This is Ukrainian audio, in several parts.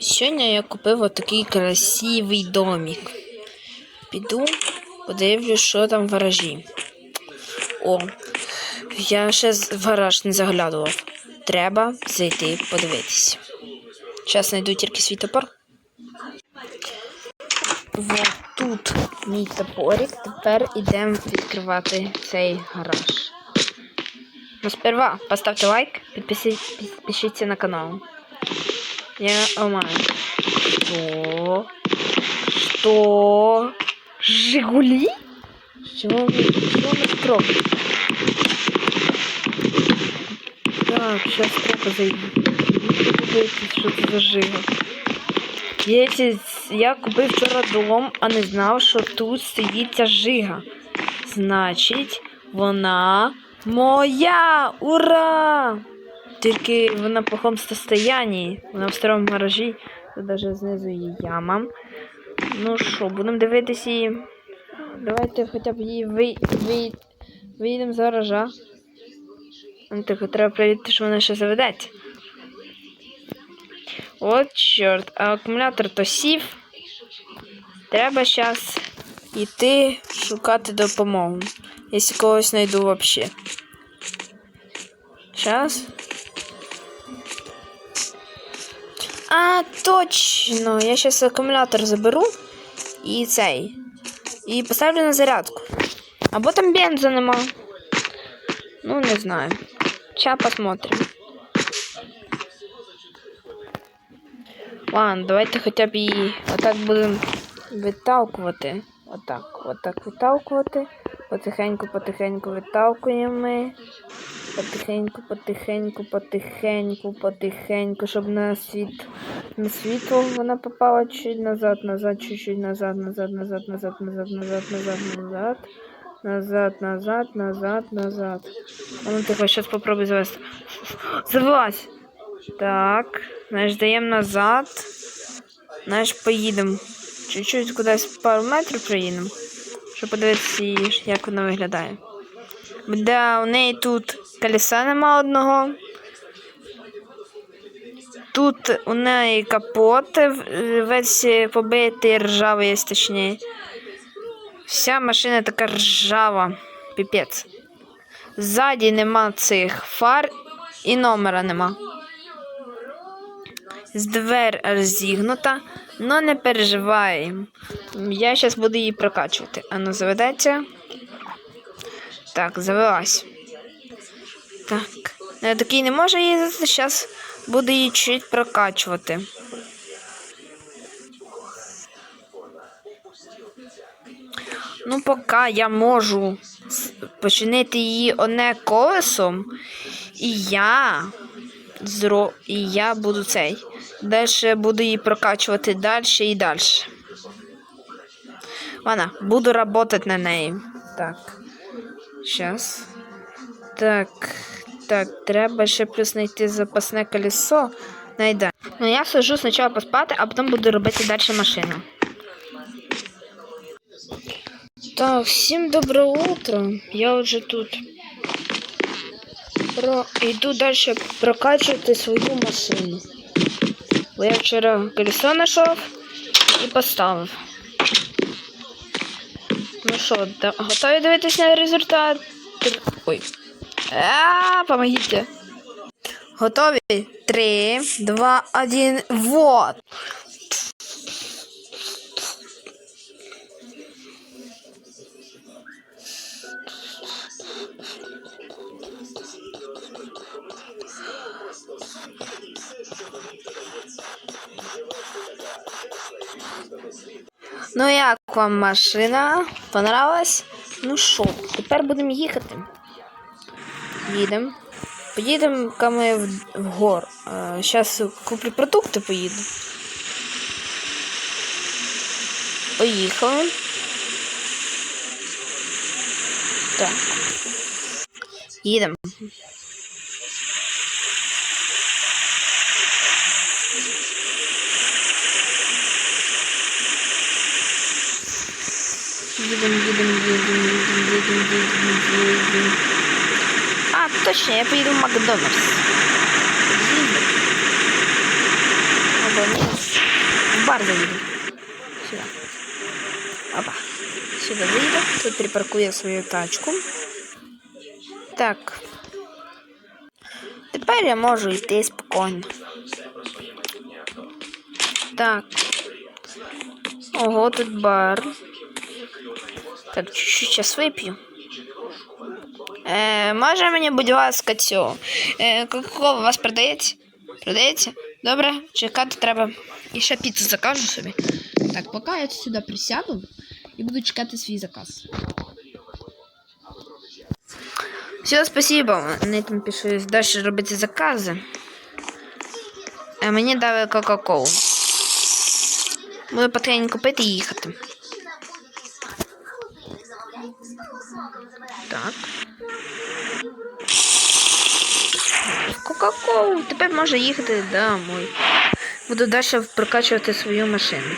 Сьогодні я купив отакий красивий домик. Піду, подивлюсь, що там в гаражі. О, я ще в гараж не заглядував. Треба зайти подивитись. Зараз знайду тільки свій топор. Вот тут мій топорик. Тепер ідемо відкривати цей гараж. Ну, сперва поставьте лайк, підпишіться на канал. Я ломаю. Что? Что? Жигули? Чего вы, чего мы скромны? Так, сейчас треба зайду. Подивитись, що це за жига. Якщо я купив вчора дом, а не знав, що тут стоїть ця жига. Значить, вона моя! Ура! Тільки вона в плохому состоянии. Вона в старому гаражі. Тут навіть знизу є яма. Ну що, будемо дивитися її. Давайте хоча б її ви... ви... виїдемо з гаража. Ну, тихо, треба перевірити, що вона ще заведеться. От чорт, а акумулятор то сів. Треба зараз йти шукати допомогу. Якщо когось знайду взагалі. Сейчас. А, точно! Я сейчас аккумулятор заберу і цей. І поставлю на зарядку. Або там бенза нема. Ну, не знаю. Сейчас посмотрим. Ладно, давайте хоча б її отак будемо виталкувати. Отак, отак виталкувати. Потихеньку, потихеньку виталкуємо. Потихеньку, потихеньку, потихеньку, потихеньку, щоб на світ на світло вона попала чуть назад, назад, чуть-чуть назад, назад, назад, назад, назад, назад, назад, назад. Назад, назад, назад, назад. А ну тихо, сейчас попробуй завести. Завелась. Так. Знаєш, даємо назад. Знаєш, поїдемо. Чуть-чуть кудись пару метрів проїдемо. Щоб подивитися, як вона виглядає. Да, у неї тут колеса нема одного. Тут у неї капот весь побитий, ржавий, є точніше. Вся машина така ржава. Піпець. Ззаді нема цих фар і номера нема. З двер розігнута, но не переживай. Я зараз буду її прокачувати. Ану, заведеться. Так, завелась. Так. Я такий не може їздити, зараз буду її чуть прокачувати. Ну, поки я можу починити її одне колесом, і я зро... і я буду цей. Далі буду її прокачувати далі і далі. Ладно, буду работать на неї. Так. Сейчас. Так. Так, треба ще плюс знайти запасне колесо. Найда. Ну я сажу спочатку поспати, а потім буду робити далі машину. Так, всім доброе утро. Я вже тут. Про... Йду далі прокачувати свою машину. Бо я вчора колесо знайшов і поставив. Ну що, да- готові дивитися на результат? Ой. А, помогите. Готові? Три, два, один, вот. Ну як вам машина? Понравилась? Ну що, тепер будемо їхати. Їдемо. Поїдемо ми в, в гор. Зараз куплю продукти, поїду. Поїхали. Так. Їдемо. Їдемо, їдемо, їдемо, їдемо, їдемо, їдемо, їдемо. А, точно, я поїду в Макдональдс. В бар заїду. Сюди. Опа. Сюди вийду. Тут припаркую свою тачку. Так. Тепер я можу йти спокійно. Так. Ого, тут бар. Так, чуть-чуть час вип'ю. Е, може мені, будь ласка, цього. Е, Кока-кола у вас продається? Продається? Добре, чекати треба. І ще піцу закажу собі. Так, поки я сюди присяду і буду чекати свій заказ. Все, спасибо. Вони там пішли далі робити закази. А мені дали Кока-Колу. Буду потихеньку пити і їхати. Так. Кока-колу. Тепер може їхати домой. Буду далі прокачувати свою машину.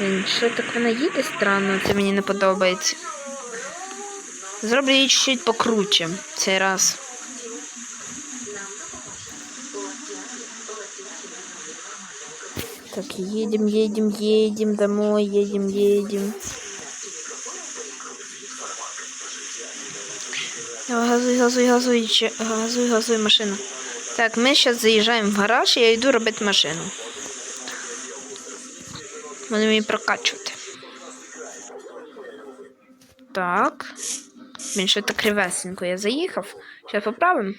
Блін, що так вона їде странно, це мені не подобається. Зроблю її чуть-чуть покруче цей раз. Так, едем, едем, едем домой, едем, едем. Газуй, газуй, газуй, газуй, газуй машину. Так, ми зараз заїжджаємо в гараж, і я йду робити машину. Будемо її прокачувати. Так. Він що так кривесенько я заїхав. Зараз поправимо.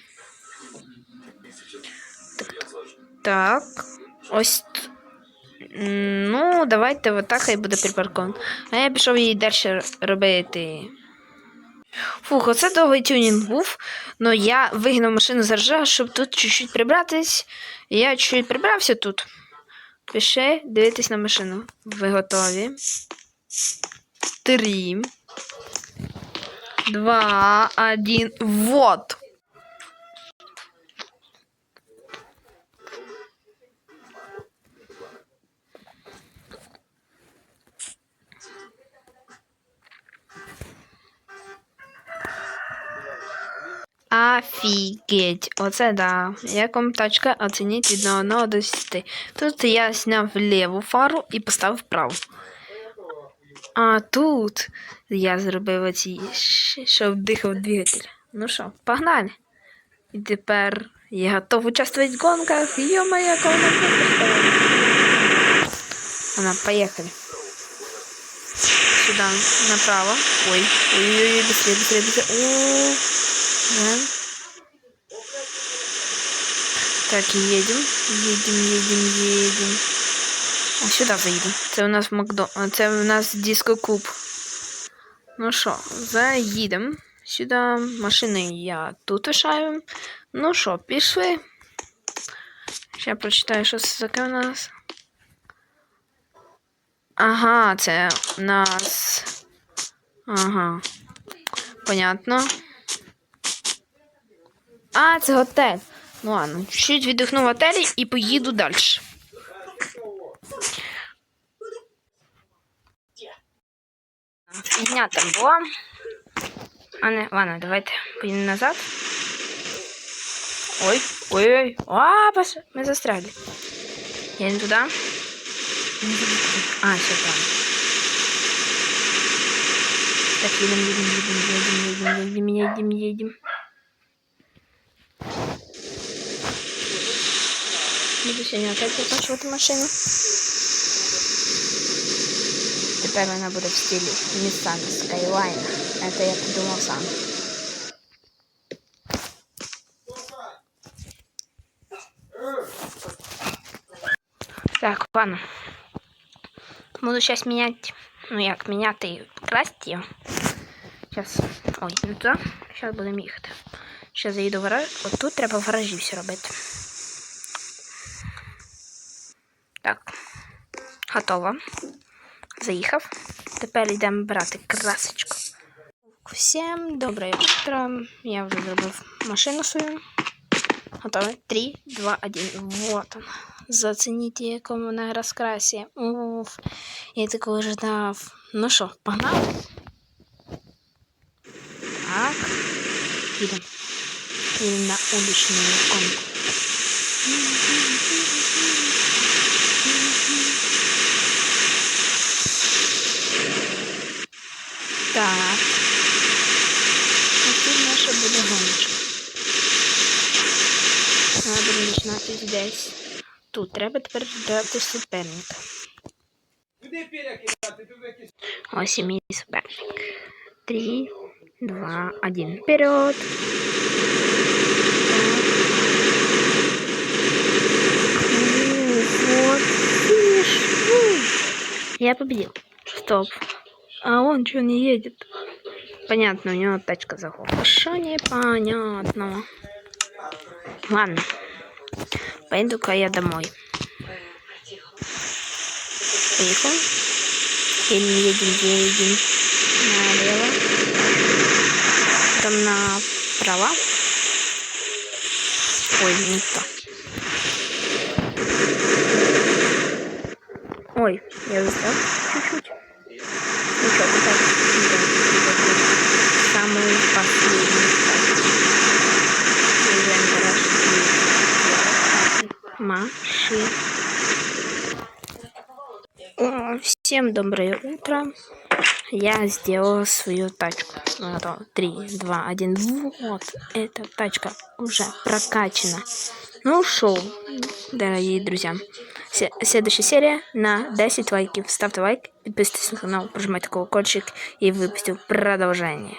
Так, так. так. Ось. Ну, давайте отак хай буде припарковано. А я пішов її далі робити. Фух, оце довгий тюнінг був. Ну я вигнав машину з гаража, щоб тут чуть-чуть прибратись. Я чуть-чуть прибрався тут. Пише, дивитись на машину. Ви готові? Три. Два, один. Вот. Офігеть, оце да. Як вам тачка оцініть від 1 до 10. Тут я зняв ліву фару і поставив праву. А тут я зробив оці, щ- щоб дихав двигатель. Ну що, погнали. І тепер я готов участвувати в гонках. Йо-моє, яка вона просто Вона, поїхали. Сюда, направо. Ой, ой-ой-ой, быстрее, быстрее, быстрее. О, да. Так, едем, едем, едем, едем. А сюди заїду. Це у нас Макдо... Це у нас дискоклуб. Ну що, заїдемо. Сюди машини я тут лишаю. Ну що, пішли. Ще прочитаю, що це таке у нас. Ага, це у нас. Ага. Понятно. А, це готель. Ну ладно, чуть віддихну в готелі і поїду далі. Фігня там була. А не, ладно, давайте поїдемо назад. Ой, ой, ой. А, пос... ми застряли. Едем туда. А, все там. Так, едем, едем, едем, едем, едем, едем, едем, едем. Буду сьогодні опять прокачувати машину. Тепер вона буде в стилі Nissan Skyline. Это я придумав сам. Так, ладно. Буду сейчас менять. Ну як, міняти і покрасити його. Сейчас. Ой, не туди. Зараз будемо їхати. Ще заїду в гараж. От тут треба в гаражі все робити. Так. Готово. Заїхав. Тепер йдемо брати красочку. Всім доброе утро. Я вже зробив машину свою. Готовий? Три, два, один. Вот он. Зацініть, якому вона розкрасі. Уф. Я такого ждав. Ну що, погнали? Так. Їдемо. Їдемо на уличну гонку. Так. Ось тут наша буде гоночка. Треба починати десь. Тут треба тепер дати суперника. Ось і мій суперник. Три, два, один. Вперед! Я победил. Стоп. А он что не едет? Понятно, у него тачка заглохла. Что непонятно? Ладно. Пойду-ка я домой. Поехал. Едем, где едем? Налево. Там направо. Ой, не то. Ой, я застрял чуть-чуть. Маши. Всем доброе утро. Я сделала свою тачку. Три, два, один. Вот, эта тачка уже прокачана. Ну, шоу, дорогие друзья. Следующая серия на 10 лайков. Ставьте лайк, подписывайтесь на канал, прожимайте колокольчик и выпустил продолжение.